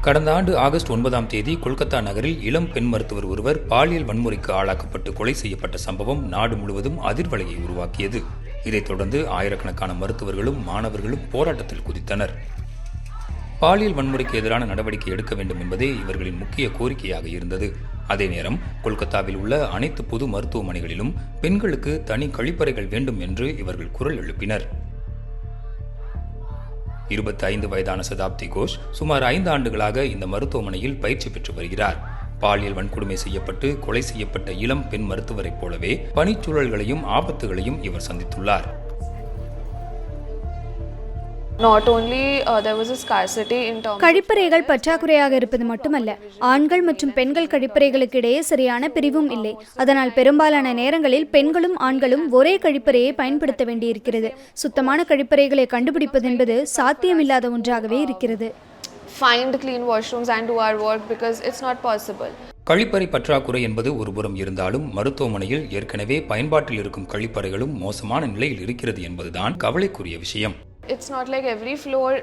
கடந்த ஆண்டு ஆகஸ்ட் ஒன்பதாம் தேதி கொல்கத்தா நகரில் இளம் பெண் மருத்துவர் ஒருவர் பாலியல் வன்முறைக்கு ஆளாக்கப்பட்டு கொலை செய்யப்பட்ட சம்பவம் நாடு முழுவதும் அதிர்வலையை உருவாக்கியது. இதைத் தொடர்ந்து ஆயிரக்கணக்கான மருத்துவர்களும் மாணவர்களும் போராட்டத்தில் குதித்தனர். பாலியல் வன்முறைக்கு எதிரான நடவடிக்கை எடுக்க வேண்டும் என்பதே இவர்களின் முக்கிய கோரிக்கையாக இருந்தது. அதே நேரம் கொல்கத்தாவில் உள்ள அனைத்து பொது மருத்துவமனைகளிலும் பெண்களுக்கு தனி கழிப்பறைகள் வேண்டும் என்று இவர்கள் குரல் எழுப்பினர். இருபத்தி ஐந்து வயதான சதாப்தி கோஷ் சுமார் ஐந்து ஆண்டுகளாக இந்த மருத்துவமனையில் பயிற்சி பெற்று வருகிறார். பாலியல் வன்கொடுமை செய்யப்பட்டு கொலை செய்யப்பட்ட இளம் பெண் மருத்துவரைப் போலவே பணிச்சூழல்களையும் ஆபத்துகளையும் இவர் சந்தித்துள்ளார். Not only uh, there was a scarcity in terms கழிப்பறைகள் பற்றாக்குறையாக இருப்பது மட்டுமல்ல ஆண்கள் மற்றும் பெண்கள் கழிப்பறைகளுக்கு இடையே சரியான பிரிவும் இல்லை. அதனால் பெரும்பாலான நேரங்களில் பெண்களும் ஆண்களும் ஒரே கழிப்பறையை பயன்படுத்த வேண்டியிருக்கிறது. சுத்தமான கழிப்பறைகளை கண்டுபிடிப்பது என்பது சாத்தியமில்லாத ஒன்றாகவே இருக்கிறது. Find clean washrooms and do our work because it's not possible. கழிப்பறை பற்றாக்குறை என்பது ஒருபுறம் இருந்தாலும் மருத்துவமனையில் ஏற்கனவே பயன்பாட்டில் இருக்கும் கழிப்பறைகளும் மோசமான நிலையில் இருக்கிறது என்பதுதான் கவலைக்குரிய விஷயம்.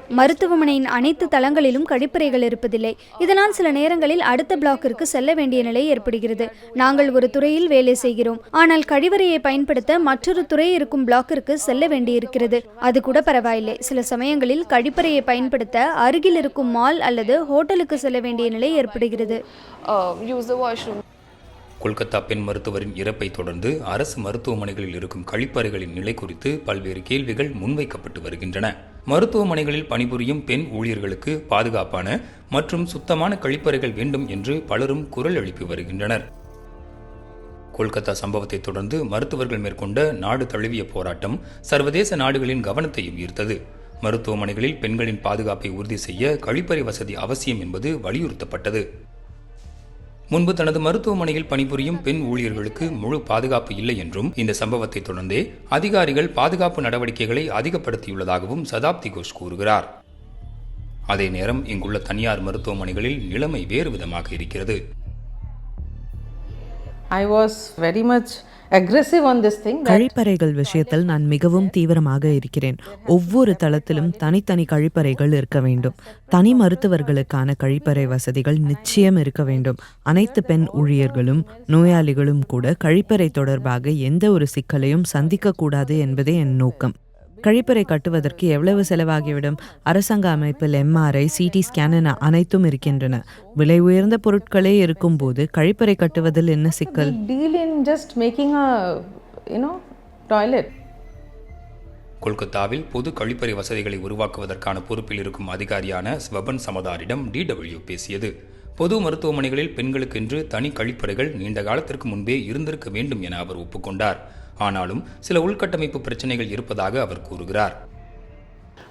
மருத்துவமனையின் அனைத்து தளங்களிலும் கழிப்பறைகள் இருப்பதில்லை. இதனால் சில நேரங்களில் அடுத்த பிளாக்கிற்கு செல்ல வேண்டிய நிலை ஏற்படுகிறது. நாங்கள் ஒரு துறையில் வேலை செய்கிறோம். ஆனால் கழிவறையை பயன்படுத்த மற்றொரு துறை இருக்கும் பிளாக்கிற்கு செல்ல வேண்டியிருக்கிறது. அது கூட பரவாயில்லை. சில சமயங்களில் கழிப்பறையை பயன்படுத்த அருகில் இருக்கும் மால் அல்லது ஹோட்டலுக்கு செல்ல வேண்டிய நிலை ஏற்படுகிறது. கொல்கத்தா பெண் மருத்துவரின் இறப்பை தொடர்ந்து அரசு மருத்துவமனைகளில் இருக்கும் கழிப்பறைகளின் நிலை குறித்து பல்வேறு கேள்விகள் முன்வைக்கப்பட்டு வருகின்றன. மருத்துவமனைகளில் பணிபுரியும் பெண் ஊழியர்களுக்கு பாதுகாப்பான மற்றும் சுத்தமான கழிப்பறைகள் வேண்டும் என்று பலரும் குரல் எழுப்பி வருகின்றனர். கொல்கத்தா சம்பவத்தை தொடர்ந்து மருத்துவர்கள் மேற்கொண்ட நாடு தழுவிய போராட்டம் சர்வதேச நாடுகளின் கவனத்தையும் ஈர்த்தது. மருத்துவமனைகளில் பெண்களின் பாதுகாப்பை உறுதி செய்ய கழிப்பறை வசதி அவசியம் என்பது வலியுறுத்தப்பட்டது. முன்பு தனது மருத்துவமனையில் பணிபுரியும் பெண் ஊழியர்களுக்கு முழு பாதுகாப்பு இல்லை என்றும் இந்த சம்பவத்தை தொடர்ந்தே அதிகாரிகள் பாதுகாப்பு நடவடிக்கைகளை அதிகப்படுத்தியுள்ளதாகவும் சதாப்தி கோஷ் கூறுகிறார். அதே நேரம் இங்குள்ள தனியார் மருத்துவமனைகளில் நிலைமை வேறு விதமாக இருக்கிறது. ஐ வாஸ் வெரி மச் கழிப்பறைகள் விஷயத்தில் நான் மிகவும் தீவிரமாக இருக்கிறேன். ஒவ்வொரு தளத்திலும் தனித்தனி கழிப்பறைகள் இருக்க வேண்டும். தனி மருத்துவர்களுக்கான கழிப்பறை வசதிகள் நிச்சயம் இருக்க வேண்டும். அனைத்து பெண் ஊழியர்களும் நோயாளிகளும் கூட கழிப்பறை தொடர்பாக எந்த ஒரு சிக்கலையும் சந்திக்கக்கூடாது என்பதே என் நோக்கம். கழிப்பறை கட்டுவதற்கு எவ்வளவு செலவாகிவிடும்? அரசாங்க அமைப்பில் எம்ஆர்ஐ சிடி ஸ்கேன் என அனைத்தும் இருக்கின்றன. விலை உயர்ந்த பொருட்களே இருக்கும்போது கழிப்பறை கட்டுவதில் என்ன சிக்கல்? Big deal in just making a, you know, toilet. கொல்கத்தாவில் பொது கழிப்பறை வசதிகளை உருவாக்குவதற்கான பொறுப்பில் இருக்கும் அதிகாரியான ஸ்வபன் சமதாரிடம் டிடபிள்யூ பேசியது. பொது மருத்துவமனைகளில் பெண்களுக்கென்று தனி கழிப்பறைகள் நீண்ட காலத்திற்கு முன்பே இருந்திருக்க வேண்டும் என அவர் ஒப்புக்கொண்டார். ஆனாலும் சில உள்கட்டமைப்பு பிரச்சனைகள் இருப்பதாக அவர் கூறுகிறார்.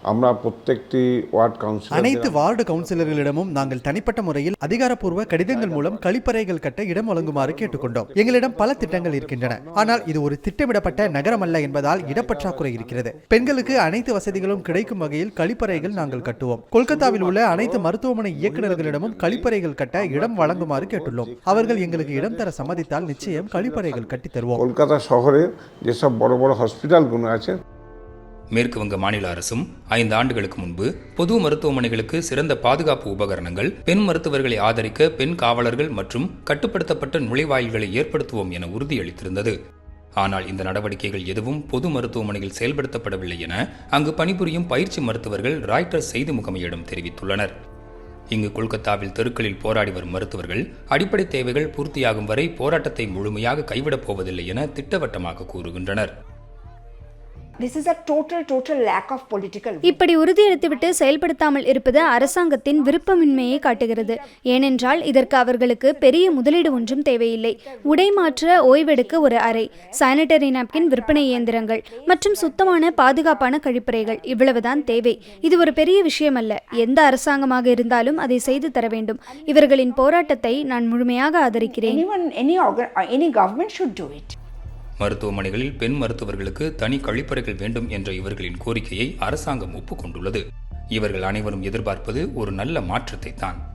আমরা প্রত্যেকটি ওয়ার্ড কাউন্সিলর அனைத்து வார்டு கவுன்சிலர்களிடமும் நாங்கள் தனிப்பட்ட முறையில் அதிகாரப்பூர்வ கடிதங்கள் மூலம் கழிப்பறைகள் கட்ட இடம் வழங்குமாறு கேட்டுக்கொண்டோம் எங்களிடம் பல திட்டங்கள் இருக்கின்றன ஆனால் இது ஒரு திட்டமிடப்பட்ட நகரம் அல்ல என்பதால் இடப்பற்றாக்குறை இருக்கிறது பெண்களுக்கு அனைத்து வசதிகளும் கிடைக்கும் வகையில் கழிப்பறைகள் நாங்கள் கட்டுவோம் கொல்கத்தாவில் உள்ள அனைத்து மருத்துவமனை இயக்குநர்களிடமும் கழிப்பறைகள் கட்ட இடம் வழங்குமாறு கேட்டுள்ளோம் அவர்கள் எங்களுக்கு இடம் தர சம்மதித்தால் நிச்சயம் கழிப்பறைகள் கட்டித் தருவோம் কলকাতা শহরে যেসব বড় বড় হসপিটালগুলো আছে மேற்கு வங்க மாநில அரசும் ஐந்து ஆண்டுகளுக்கு முன்பு பொது மருத்துவமனைகளுக்கு சிறந்த பாதுகாப்பு உபகரணங்கள் பெண் மருத்துவர்களை ஆதரிக்க பெண் காவலர்கள் மற்றும் கட்டுப்படுத்தப்பட்ட நுழைவாயில்களை ஏற்படுத்துவோம் என உறுதியளித்திருந்தது. ஆனால் இந்த நடவடிக்கைகள் எதுவும் பொது மருத்துவமனையில் செயல்படுத்தப்படவில்லை என அங்கு பணிபுரியும் பயிற்சி மருத்துவர்கள் ராய்டர்ஸ் செய்தி முகமையிடம் தெரிவித்துள்ளனர். இங்கு கொல்கத்தாவில் தெருக்களில் போராடி வரும் மருத்துவர்கள் அடிப்படை தேவைகள் பூர்த்தியாகும் வரை போராட்டத்தை முழுமையாக கைவிடப் போவதில்லை என திட்டவட்டமாக கூறுகின்றனர். This is a total, total lack of political will. இப்படி உறுதியளித்துவிட்டு செயல்படுத்தாமல் இருப்பது அரசாங்கத்தின் விருப்பமின்மையை காட்டுகிறது. ஏனென்றால் இதற்கு அவர்களுக்கு பெரிய முதலீடு ஒன்றும் தேவையில்லை. உடை மாற்ற ஓய்வெடுக்க ஒரு அறை சானிட்டரி நாப்கின் விற்பனை இயந்திரங்கள் மற்றும் சுத்தமான பாதுகாப்பான கழிப்பறைகள் இவ்வளவுதான் தேவை. இது ஒரு பெரிய விஷயம் அல்ல எந்த அரசாங்கமாக இருந்தாலும் அதை செய்து தர வேண்டும். இவர்களின் போராட்டத்தை நான் முழுமையாக ஆதரிக்கிறேன். மருத்துவமனைகளில் பெண் மருத்துவர்களுக்கு தனி கழிப்பறைகள் வேண்டும் என்ற இவர்களின் கோரிக்கையை அரசாங்கம் ஒப்புக்கொண்டுள்ளது. இவர்கள் அனைவரும் எதிர்பார்ப்பது ஒரு நல்ல மாற்றத்தை தான்